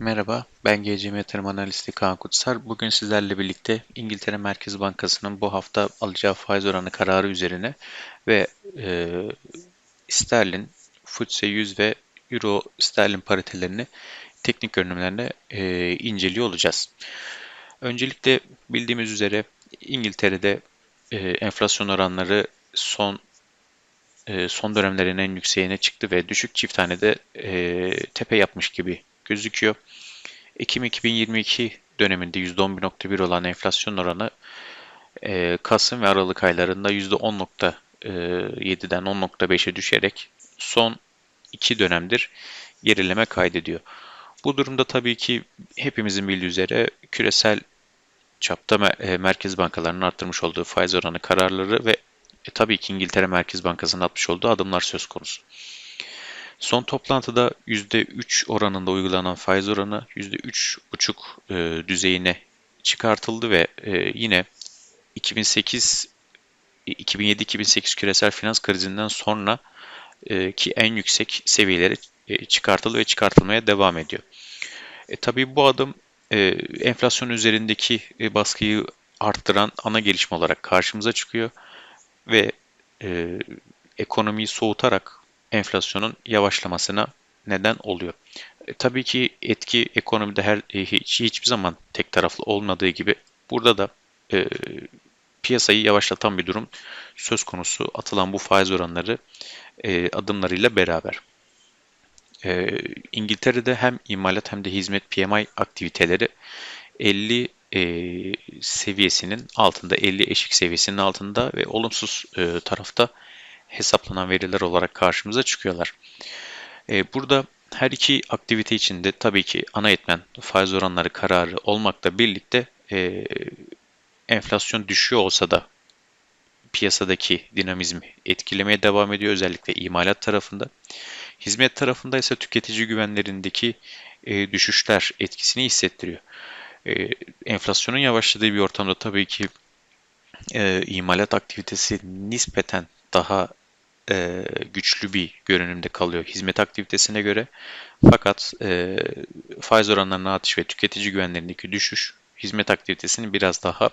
Merhaba, ben GCM Yatırım Analisti Kaan Kutsar. Bugün sizlerle birlikte İngiltere Merkez Bankası'nın bu hafta alacağı faiz oranı kararı üzerine ve e, sterlin, FTSE 100 ve Euro sterlin paritelerini teknik görünümlerine e, inceliyor olacağız. Öncelikle bildiğimiz üzere İngiltere'de e, enflasyon oranları son e, son dönemlerin en yükseğine çıktı ve düşük çift hanede e, tepe yapmış gibi gözüküyor. Ekim 2022 döneminde %11.1 olan enflasyon oranı e, Kasım ve Aralık aylarında %10.7'den 10.5'e düşerek son iki dönemdir gerileme kaydediyor. Bu durumda tabii ki hepimizin bildiği üzere küresel çapta e, merkez bankalarının arttırmış olduğu faiz oranı kararları ve e, tabii ki İngiltere Merkez Bankası'nın atmış olduğu adımlar söz konusu. Son toplantıda %3 oranında uygulanan faiz oranı %3,5 e, düzeyine çıkartıldı ve e, yine 2008 2007-2008 küresel finans krizinden sonra e, ki en yüksek seviyelere e, çıkartıldı ve çıkartılmaya devam ediyor. E, tabii bu adım e, enflasyon üzerindeki e, baskıyı arttıran ana gelişme olarak karşımıza çıkıyor ve e, ekonomiyi soğutarak enflasyonun yavaşlamasına neden oluyor. E, tabii ki etki ekonomide her e, hiç, hiçbir zaman tek taraflı olmadığı gibi burada da e, piyasayı yavaşlatan bir durum söz konusu atılan bu faiz oranları e, adımlarıyla beraber. E, İngiltere'de hem imalat hem de hizmet PMI aktiviteleri 50 e, seviyesinin altında, 50 eşik seviyesinin altında ve olumsuz e, tarafta hesaplanan veriler olarak karşımıza çıkıyorlar. E, burada her iki aktivite içinde tabii ki ana etmen faiz oranları kararı olmakla birlikte e, enflasyon düşüyor olsa da piyasadaki dinamizmi etkilemeye devam ediyor özellikle imalat tarafında. Hizmet tarafında ise tüketici güvenlerindeki e, düşüşler etkisini hissettiriyor. Enflasyonun yavaşladığı bir ortamda tabii ki imalat aktivitesi nispeten daha e, güçlü bir görünümde kalıyor hizmet aktivitesine göre. Fakat e, faiz oranlarının artış ve tüketici güvenlerindeki düşüş hizmet aktivitesinin biraz daha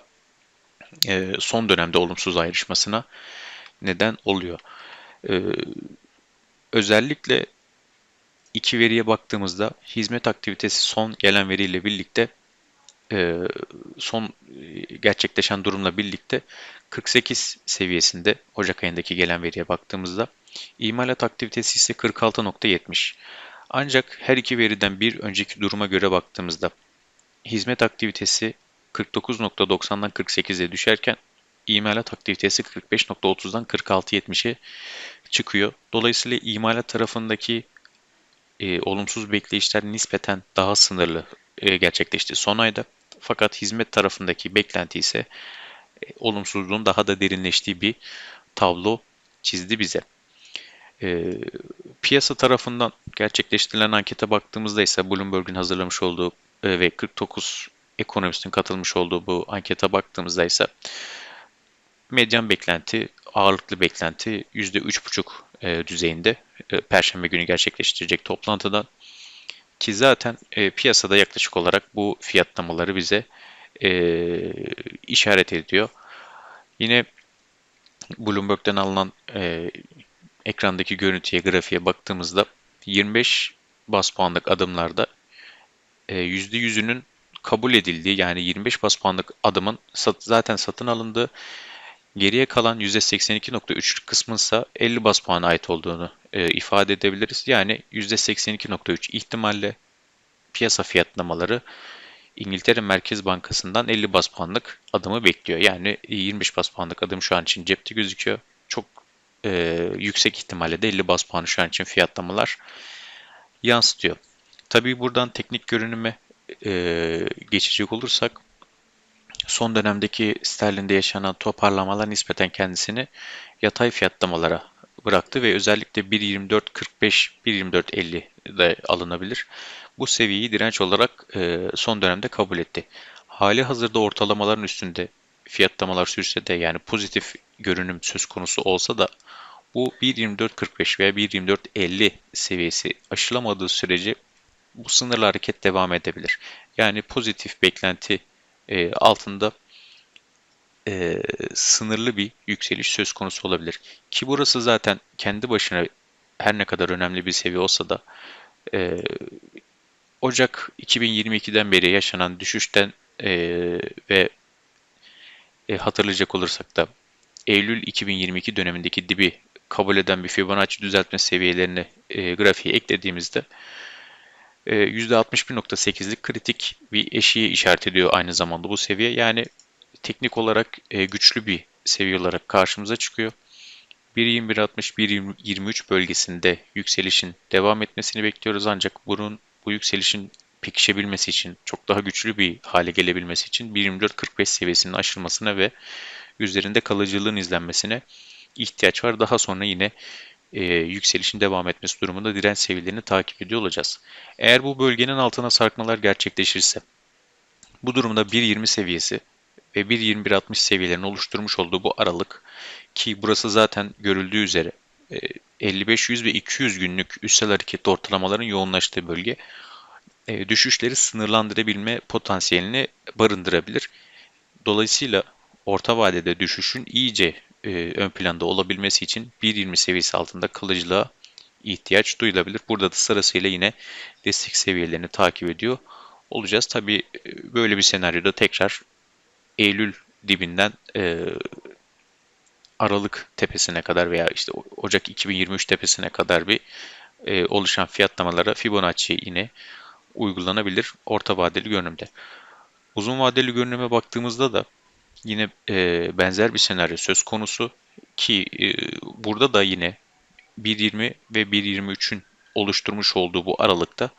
e, son dönemde olumsuz ayrışmasına neden oluyor. E, özellikle iki veriye baktığımızda hizmet aktivitesi son gelen veriyle birlikte son gerçekleşen durumla birlikte 48 seviyesinde Ocak ayındaki gelen veriye baktığımızda imalat aktivitesi ise 46.70. Ancak her iki veriden bir önceki duruma göre baktığımızda hizmet aktivitesi 49.90'dan 48'e düşerken imalat aktivitesi 45.30'dan 46.70'e çıkıyor. Dolayısıyla imalat tarafındaki e, olumsuz bekleyişler nispeten daha sınırlı e, gerçekleşti son ayda. Fakat hizmet tarafındaki beklenti ise e, olumsuzluğun daha da derinleştiği bir tablo çizdi bize. E, piyasa tarafından gerçekleştirilen ankete baktığımızda ise Bloomberg'in hazırlamış olduğu e, ve 49 ekonomistin katılmış olduğu bu ankete baktığımızda ise medyan beklenti, ağırlıklı beklenti %3,5 e, düzeyinde e, Perşembe günü gerçekleştirecek toplantıdan ki zaten e, piyasada yaklaşık olarak bu fiyatlamaları bize e, işaret ediyor. Yine Bloomberg'den alınan e, ekrandaki görüntüye, grafiğe baktığımızda 25 bas puanlık adımlarda e, %100'ünün kabul edildiği yani 25 bas puanlık adımın sat, zaten satın alındığı geriye kalan %82.3 kısmın ise 50 bas puana ait olduğunu e, ifade edebiliriz. Yani %82.3 ihtimalle piyasa fiyatlamaları İngiltere Merkez Bankası'ndan 50 bas puanlık adımı bekliyor. Yani 25 bas puanlık adım şu an için cepte gözüküyor. Çok e, yüksek ihtimalle de 50 bas puanı şu an için fiyatlamalar yansıtıyor. Tabii buradan teknik görünüme e, geçecek olursak son dönemdeki sterlinde yaşanan toparlamalar nispeten kendisini yatay fiyatlamalara bıraktı ve özellikle 1.24.45, 1.24.50 de alınabilir. Bu seviyeyi direnç olarak e, son dönemde kabul etti. Hali hazırda ortalamaların üstünde fiyatlamalar sürse de yani pozitif görünüm söz konusu olsa da bu 1.24.45 veya 1.24.50 seviyesi aşılamadığı sürece bu sınırlı hareket devam edebilir. Yani pozitif beklenti e, altında e, sınırlı bir yükseliş söz konusu olabilir. Ki burası zaten kendi başına her ne kadar önemli bir seviye olsa da e, Ocak 2022'den beri yaşanan düşüşten e, ve e, hatırlayacak olursak da Eylül 2022 dönemindeki dibi kabul eden bir Fibonacci düzeltme seviyelerini e, grafiğe eklediğimizde e, %61.8'lik kritik bir eşiği işaret ediyor aynı zamanda bu seviye. Yani teknik olarak e, güçlü bir seviye olarak karşımıza çıkıyor. 1.21.60-1.23 bölgesinde yükselişin devam etmesini bekliyoruz ancak bunun bu yükselişin pekişebilmesi için, çok daha güçlü bir hale gelebilmesi için 1.24.45 seviyesinin aşılmasına ve üzerinde kalıcılığın izlenmesine ihtiyaç var. Daha sonra yine e, yükselişin devam etmesi durumunda direnç seviyelerini takip ediyor olacağız. Eğer bu bölgenin altına sarkmalar gerçekleşirse, bu durumda 1.20 seviyesi ve 1.21.60 seviyelerini oluşturmuş olduğu bu aralık ki burası zaten görüldüğü üzere 55, 100 ve 200 günlük üstel hareket ortalamaların yoğunlaştığı bölge e, düşüşleri sınırlandırabilme potansiyelini barındırabilir. Dolayısıyla orta vadede düşüşün iyice e, ön planda olabilmesi için 1.20 seviyesi altında kalıcılığa ihtiyaç duyulabilir. Burada da sırasıyla yine destek seviyelerini takip ediyor olacağız. Tabi e, böyle bir senaryoda tekrar Eylül dibinden e, Aralık tepesine kadar veya işte Ocak 2023 tepesine kadar bir e, oluşan fiyatlamalara Fibonacci yine uygulanabilir orta vadeli görünümde. Uzun vadeli görünüme baktığımızda da yine e, benzer bir senaryo söz konusu ki e, burada da yine 1.20 ve 1.23'ün oluşturmuş olduğu bu aralıkta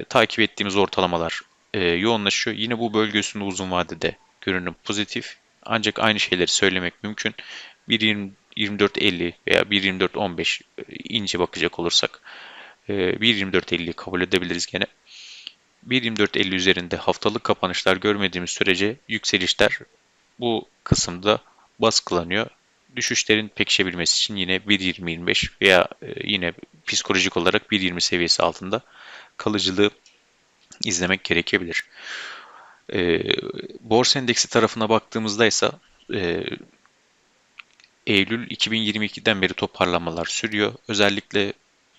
e, takip ettiğimiz ortalamalar e, yoğunlaşıyor. Yine bu bölge üstünde uzun vadede görünüm pozitif ancak aynı şeyleri söylemek mümkün. 1.24.50 veya 1.24.15 e, ince bakacak olursak 1.24.50'yi e, kabul edebiliriz gene. 1.24.50 üzerinde haftalık kapanışlar görmediğimiz sürece yükselişler bu kısımda baskılanıyor. Düşüşlerin pekişebilmesi için yine 1.20-25 veya e, yine psikolojik olarak 1.20 seviyesi altında kalıcılığı izlemek gerekebilir. E, borsa endeksi tarafına baktığımızda ise e, Eylül 2022'den beri toparlamalar sürüyor. Özellikle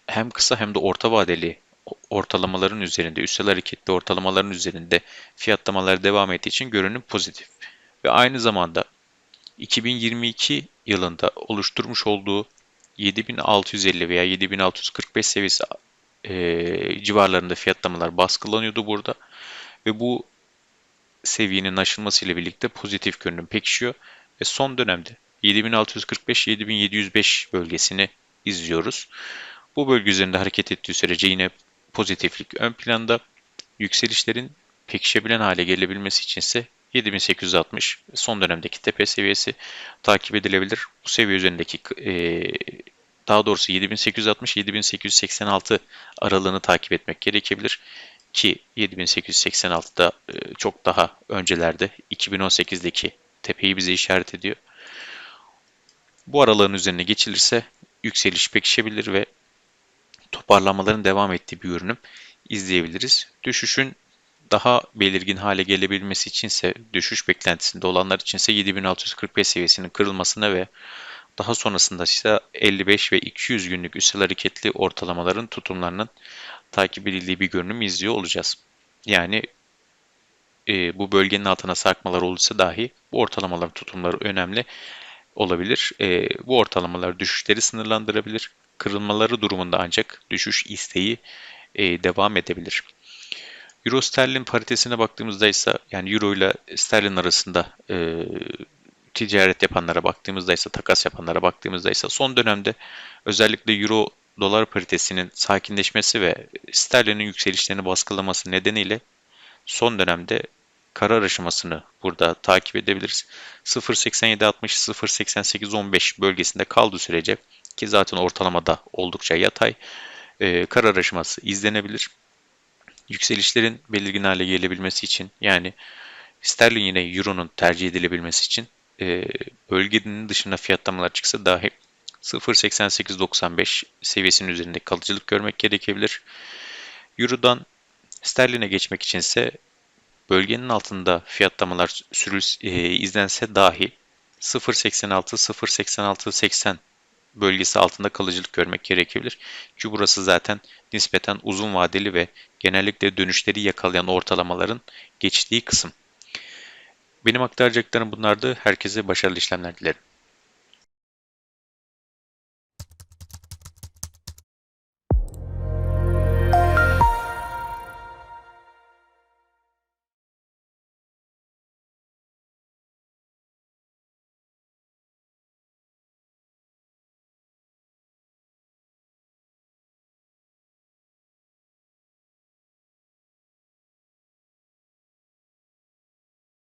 hem kısa hem de orta vadeli ortalamaların üzerinde, üstel hareketli ortalamaların üzerinde fiyatlamalar devam ettiği için görünüm pozitif. Ve aynı zamanda 2022 yılında oluşturmuş olduğu 7650 veya 7645 seviyesi e, civarlarında fiyatlamalar baskılanıyordu burada. Ve bu seviyenin aşılmasıyla birlikte pozitif görünüm pekişiyor. Ve son dönemde 7645-7705 bölgesini izliyoruz. Bu bölge üzerinde hareket ettiği sürece yine pozitiflik ön planda. Yükselişlerin pekişebilen hale gelebilmesi için ise 7860 son dönemdeki tepe seviyesi takip edilebilir. Bu seviye üzerindeki e, daha doğrusu 7860-7886 aralığını takip etmek gerekebilir ki 7886'da e, çok daha öncelerde 2018'deki tepeyi bize işaret ediyor. Bu aralığın üzerine geçilirse yükseliş pekişebilir ve toparlanmaların devam ettiği bir görünüm izleyebiliriz. Düşüşün daha belirgin hale gelebilmesi içinse düşüş beklentisinde olanlar içinse 7645 seviyesinin kırılmasına ve daha sonrasında ise 55 ve 200 günlük üstel hareketli ortalamaların tutumlarının takip edildiği bir görünüm izliyor olacağız. Yani e, bu bölgenin altına sarkmalar olursa dahi bu ortalamaların tutumları önemli olabilir. E, bu ortalamalar düşüşleri sınırlandırabilir. Kırılmaları durumunda ancak düşüş isteği e, devam edebilir. Euro sterlin paritesine baktığımızda ise yani euro ile sterlin arasında e, ticaret yapanlara baktığımızda ise takas yapanlara baktığımızda ise son dönemde özellikle euro dolar paritesinin sakinleşmesi ve sterlinin yükselişlerini baskılaması nedeniyle son dönemde karar aşamasını burada takip edebiliriz. 0.87-60-0.88-15 bölgesinde kaldığı sürece ki zaten ortalamada oldukça yatay e, karar aşaması izlenebilir. Yükselişlerin belirgin hale gelebilmesi için yani sterlin yine euronun tercih edilebilmesi için e, bölgenin dışına fiyatlamalar çıksa dahi 0.8895 seviyesinin üzerinde kalıcılık görmek gerekebilir. Euro'dan Sterline geçmek içinse bölgenin altında fiyatlamalar sürül, e, izlense dahi 0.86, 0.86, 80 bölgesi altında kalıcılık görmek gerekebilir. Çünkü burası zaten nispeten uzun vadeli ve genellikle dönüşleri yakalayan ortalamaların geçtiği kısım. Benim aktaracaklarım bunlardı. Herkese başarılı işlemler dilerim.